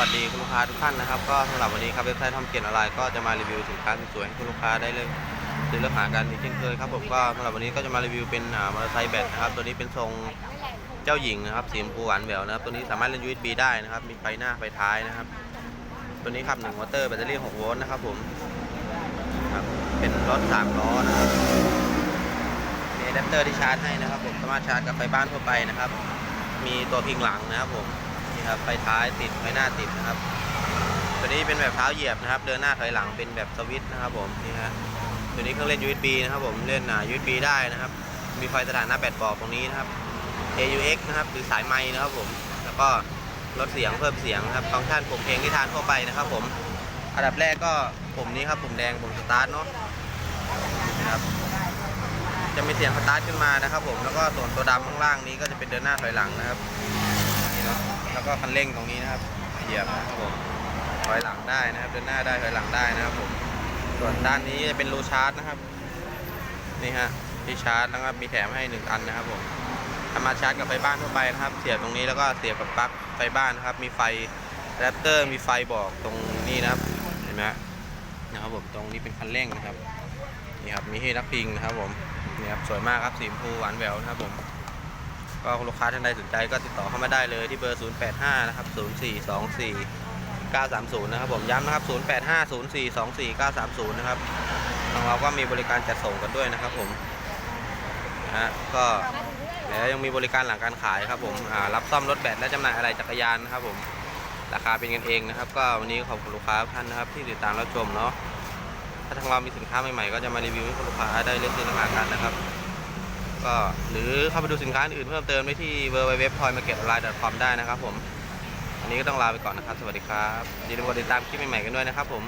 วัสดีคุณลูกค้าทุกท่านนะครับ ก็สำหรับวันนี้ครับเว็บไซต์ทำเกียรติออนไลน์ก็จะมารีวิวสินค้าสวยๆให้คุณลูกค้าได้เลยซื้อเลือกหากันอีกเช่นเคยครับผมก็สำหรับวันนี้ก็จะมารีวิวเป็นมอเตอร์ไซค์แบตนะครับตัวนี้เป็นทรงเจ้าหญิงนะครับสีชมพูหวานแหววนะครับตัวนี้สามารถเล่น USB ได้นะครับมีไฟหน้าไฟท้ายนะครับ ตัวนี้ขับ1มอเตอร์แบตเตอรี่6โวลต์นะครับผมครับเป็นรถ3ล้อนะครับมีอะแดปเตอร์ที่ชาร์จให้นะครับ ผมสามารถชาร์จกับไฟบ้านทั่วไปนะครับ มีตัวพิงหลังนะครับผม ครับไฟท้ายติดไฟหน้าติดนะครับ ตัวนี้เป็นแบบเท้าเหยียบนะครับ เดินหน้าถอยหลังเป็นแบบสวิตช์นะครับผมนี่ฮะตัวนี้เครื่องเล่น USB นะครับผมเล่นอ่า USB ได้นะครับ มีไฟสถานะแบตบอกตรงนี้นะครับ AUX นะครับหรือสายไม้นะครับผมแล้วก็ลดเสียงเพิ่มเสียงครับฟังก์ชันปุ่มเพลงที่ทานทั่วไปนะครับผมอันดับแรกก็ปุ่มนี้ครับปุ่มแดงปุ่มสตาร์ทเนาะนะครับจะมีเสียงสตาร์ทขึ้นมานะครับผมแล้วก็ส่วนตัวดำข้างล่างนี้ก็จะเป็นเดินหน้าถอยหลังนะครับ ก็คันเร่งตรงนี้นะครับเหยียบนะครับผมถอยหลังได้นะครับเดินหน้าได้ถอยหลังได้นะครับผมส่วนด้านนี้จะเป็นรูชาร์จนะครับนี่ฮะที่ชาร์จแล้วก็มีแถมให้หนึ่งอันนะครับผมสามารถชาร์จกับไฟบ้านทั่วไปนะครับ เสียบตรงนี้แล้วก็เสียบกับปลั๊กไฟบ้านนะครับ มีไฟแรปเตอร์มีไฟบอกตรงนี้นะครับเห็นไหมฮะนะครับผมตรงนี้เป็นคันเร่งนะครับนี่ครับมีให้รักพิงนะครับผมนี่ครับสวยมากครับสีชมพูหวานแหววนะครับผม ก็ลูกค้าท่านใดสนใจก็ติดต่อเข้ามาได้เลยที่เบอร์ 085 นะครับ 0424 930 นะครับผมย้ำนะครับ 085 0424 930 นะครับทางเราก็มีบริการจัดส่งกันด้วยนะครับผมนะฮะก็แล้วยังมีบริการหลังการขายครับผมรับซ่อมรถแบตและจำหน่ายอะไรจักรยานนะครับผมราคาเป็นกันเองนะครับ ก็วันนี้ขอบคุณลูกค้าท่านนะครับ ที่ติดตามรับชมเนาะถ้าทางเรามีสินค้าใหม่ๆก็จะมารีวิวให้คุณลูกค้าได้เลือกซื้อหากันนะครับ ก็หรือเข้าไปดูสินค้าอื่นเพิ่มเติมได้ที่ w w w t o y m a r k e t o n l i n e c o m ได้นะครับผม อันนี้ก็ต้องลาไปก่อนนะครับ สวัสดีครับอย่าลืมกดติดตามคลิปใหม่ๆกันด้วยนะครับผม